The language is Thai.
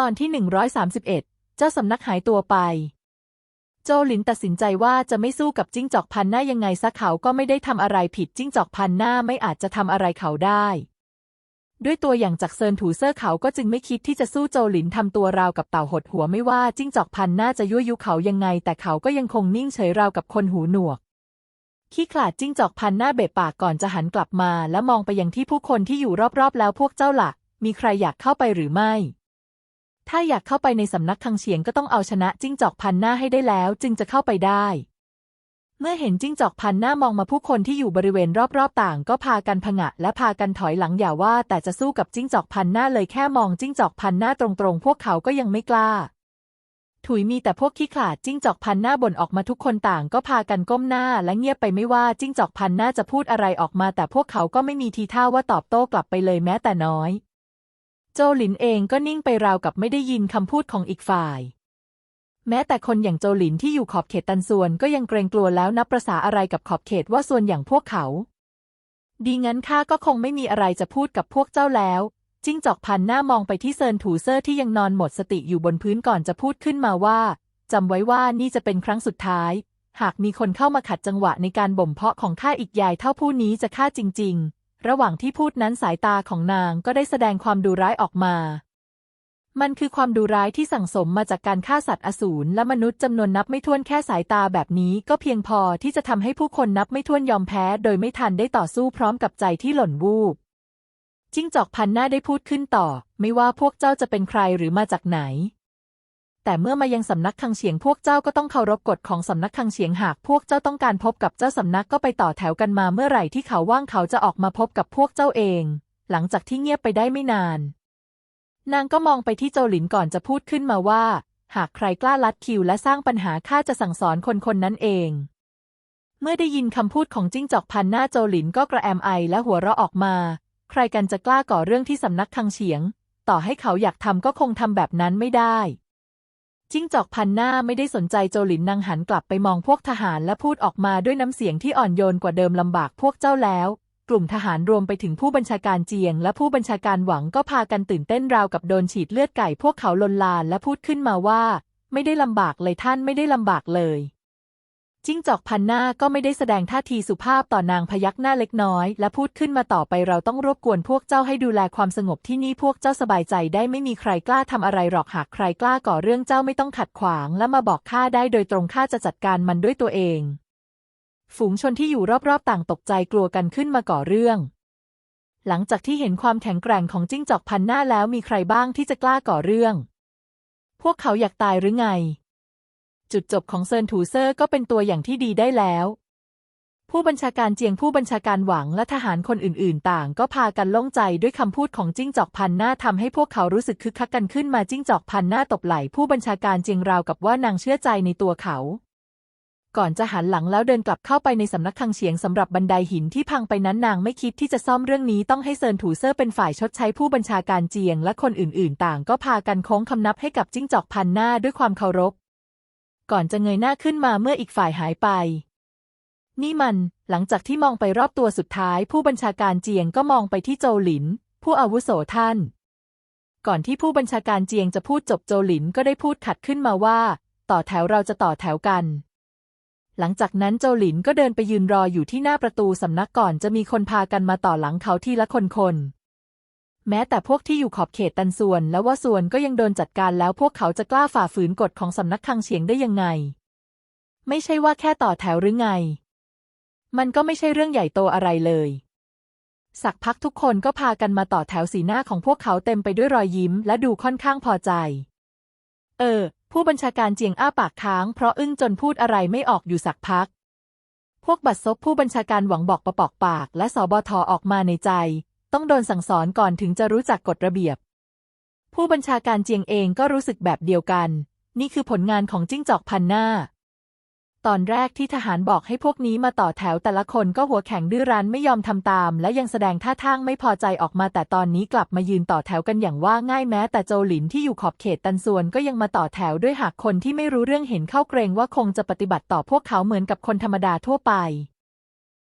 ตอนที่ 131 เจ้าสำนักหายตัวไป โจหลินตัดสินใจว่าจะไม่สู้กับจิ้งจอกพันหน้ายังไงซะเขาก็ไม่ได้ทำอะไรผิดจิ้งจอกพันหน้าไม่อาจจะทำอะไรเขาได้ ด้วยตัวอย่างจากเซินถูเซอร์เขาก็จึงไม่คิดที่จะสู้โจหลินทำตัวราวกับเต่าหดหัวไม่ว่าจิ้งจอกพันหน้าจะยั่วยุเขายังไง แต่เขาก็ยังคงนิ่งเฉยราวกับคนหูหนวกขี้ขลาดจิ้งจอกพันหน้าเบะปากก่อนจะหันกลับมา และมองไปยังที่ผู้คนที่อยู่รอบๆ แล้วพวกเจ้าหลักมีใครอยากเข้าไปหรือไม่ ถ้าอยากเข้าไปในสำนักคังเฉียงก็ต้องเอาชนะจิ้งจอกพันหน้าให้ได้แล้ว จึงจะเข้าไปได้ เมื่อเห็นจิ้งจอกพันหน้ามองมาผู้คนที่อยู่บริเวณรอบๆต่าง ก็พากันผงะ และพากันถอยหลังอย่าว่า แต่จะสู้กับจิ้งจอกพันหน้าเลยแค่มองจิ้งจอกพันหน้าตรงๆ พวกเขาก็ยังไม่กล้า ถุยมีแต่พวกขี้ขลาดจิ้งจอกพันหน้าบ่นออกมาทุกคนต่างก็พากันก้มหน้า และเงียบไปไม่ว่าจิ้งจอกพันหน้าจะพูดอะไรออกมา แต่พวกเขาก็ไม่มีทีท่าว่าตอบโต้กลับไปเลยแม้แต่น้อย โจหลินเองก็นิ่งไปราวกับไม่ได้ยินคำพูดของอีกฝ่าย แม้แต่คนอย่างโจหลินที่อยู่ขอบเขตตันส่วนก็ยังเกรงกลัวแล้วนับประษาอะไรกับขอบเขตว่าส่วนอย่างพวกเขา ดีงั้นข้าก็คงไม่มีอะไรจะพูดกับพวกเจ้าแล้ว จิ้งจอกพันหน้ามองไปที่เซินถูเซอร์ที่ยังนอนหมดสติอยู่บนพื้นก่อนจะพูดขึ้นมาว่าจำไว้ว่านี่จะเป็นครั้งสุดท้าย หากมีคนเข้ามาขัดจังหวะในการบ่มเพาะของข้าอีกยายเท่าผู้นี้จะฆ่าจริง ๆ ระหว่างที่พูดนั้นสายตาของนางก็ได้แสดงความดูร้ายออกมา มันคือความดูร้ายที่สั่งสมมาจากการฆ่าสัตว์อสูรและมนุษย์จำนวนนับไม่ถ้วนแค่สายตาแบบนี้ก็เพียงพอที่จะทำให้ผู้คนนับไม่ถ้วนยอมแพ้ โดยไม่ทันได้ต่อสู้พร้อมกับใจที่หล่นวูบจิ้งจอกพันหน้าได้พูดขึ้นต่อ ไม่ว่าพวกเจ้าจะเป็นใครหรือมาจากไหน แต่เมื่อมายังสำนักคังเฉียงพวกเจ้าก็ต้องเคารพกฎของสำนักคังเฉียงหากพวกเจ้าต้องการพบกับเจ้าสำนักก็ไปต่อแถวกันมาเมื่อไหร่ที่เขาว่างเขาจะออกมาพบกับพวกเจ้าเอง หลังจากที่เงียบไปได้ไม่นาน นางก็มองไปที่โจหลินก่อนจะพูดขึ้นมาว่า หากใครกล้าลัดคิวและสร้างปัญหาข้าจะสั่งสอนคนคนนั้นเอง เมื่อได้ยินคำพูดของจิ้งจอกพันหน้าโจหลินก็กระแอมไอและหัวเราะออกมา ใครกันจะกล้าก่อเรื่องที่สำนักคังเฉียง ต่อให้เขาอยากทำก็คงทำแบบนั้นไม่ได้ จิ้งจอกพันหน้าไม่ได้สนใจโจหลินนางหันกลับไปมองพวกทหารและพูดออกมาด้วยน้ำเสียงที่อ่อนโยนกว่าเดิมลำบากพวกเจ้าแล้ว กลุ่มทหารรวมไปถึงผู้บัญชาการเจียง และผู้บัญชาการหวังก็พากันตื่นเต้นราวกับโดนฉีดเลือดไก่พวกเขาลนลานและพูดขึ้นมาว่า ไม่ได้ลำบากเลยท่านไม่ได้ลำบากเลย จิ้งจอกพันหน้าก็ไม่ได้แสดงท่าทีสุภาพต่อนางพยักหน้าเล็กน้อย และพูดขึ้นมาต่อไปเราต้องรบกวนพวกเจ้าให้ดูแลความสงบที่นี่พวกเจ้าสบายใจได้ไม่มีใครกล้าทำอะไรหรอกหากใครกล้าก่อเรื่องเจ้าไม่ต้องขัดขวาง และมาบอกข้าได้โดยตรงข้าจะจัดการมันด้วยตัวเอง ฝูงชนที่อยู่รอบๆต่างตกใจกลัวกันขึ้นมาก่อเรื่อง หลังจากที่เห็นความแข็งแกร่งของจิ้งจอกพันหน้าแล้วมีใครบ้างที่จะกล้าก่อเรื่อง พวกเขาอยากตายหรือไง จุดจบของเซินถูเซอร์ก็เป็นตัวอย่างที่ดีได้แล้ว ผู้บัญชาการเจียงผู้บัญชาการหวังและทหารคนอื่นๆ ต่าง ก็พากันโล่งใจด้วยคำพูดของจิ้งจอกพันหน้าทำให้พวกเขารู้สึกคึกคักกันขึ้นมาจิ้งจอกพันหน้าตบไหล่ผู้บัญชาการเจียงราวกับว่านางเชื่อใจในตัวเขาก่อนจะหันหลังแล้วเดินกลับเข้าไปในสำนักคังเฉียงสำหรับบันไดหินที่พังไปนั้นนางไม่คิดที่จะซ่อมเรื่องนี้ต้องให้เซินถูเซอร์เป็นฝ่ายชดใช้ผู้บัญชาการเจียงและคนอื่นๆ ต่างก็พากันโค้งคำนับให้กับจิ้งจอกพันหน้าด้วยความเคารพ ก่อนจะเงยหน้าขึ้นมาเมื่ออีกฝ่ายหายไป นี่มัน หลังจากที่มองไปรอบตัวสุดท้าย ผู้บัญชาการเจียงก็มองไปที่โจหลิน ผู้อาวุโสท่าน ก่อนที่ผู้บัญชาการเจียงจะพูดจบโจหลินก็ได้พูดขัดขึ้นมาว่า ต่อแถวเราจะต่อแถวกัน หลังจากนั้นโจหลินก็เดินไปยืนรออยู่ที่หน้าประตูสำนักก่อนจะมีคนพากันมาต่อหลังเขาทีละคนคน แม้แต่พวกที่อยู่ขอบเขตตันส่วนและว่าส่วนก็ยังโดนจัดการแล้วพวกเขาจะกล้าฝ่าฝืนกฎของสำนักคังเฉียงได้ยังไง ไม่ใช่ว่าแค่ต่อแถวหรือไง มันก็ไม่ใช่เรื่องใหญ่โตอะไรเลย สักพักทุกคนก็พากันมาต่อแถวสีหน้าของพวกเขาเต็มไปด้วยรอยยิ้ม และดูค่อนข้างพอใจ เออ ผู้บัญชาการเจียงอ้าปากค้าง เพราะอึ้งจนพูดอะไรไม่ออกอยู่สักพักพวกบัตรซบผู้บัญชาการหวังบอกประปอกปาก และสบทออกมาในใจ ต้องโดนสั่งสอนก่อนถึงจะรู้จักกฎระเบียบ ผู้บัญชาการเจียงเองก็รู้สึกแบบเดียวกัน นี่คือผลงานของจิ้งจอกพันหน้า ตอนแรกที่ทหารบอกให้พวกนี้มาต่อแถวแต่ละคนก็หัวแข็งดื้อรั้นไม่ยอมทำตาม และยังแสดงท่าทางไม่พอใจออกมา แต่ตอนนี้กลับมายืนต่อแถวกันอย่างว่าง่ายแม้ แต่โจหลินที่อยู่ขอบเขตตันส่วนก็ยังมาต่อแถวด้วยหากคนที่ไม่รู้เรื่องเห็นเข้าเกรงว่าคงจะปฏิบัติต่อพวกเขาเหมือนกับคนธรรมดาทั่วไป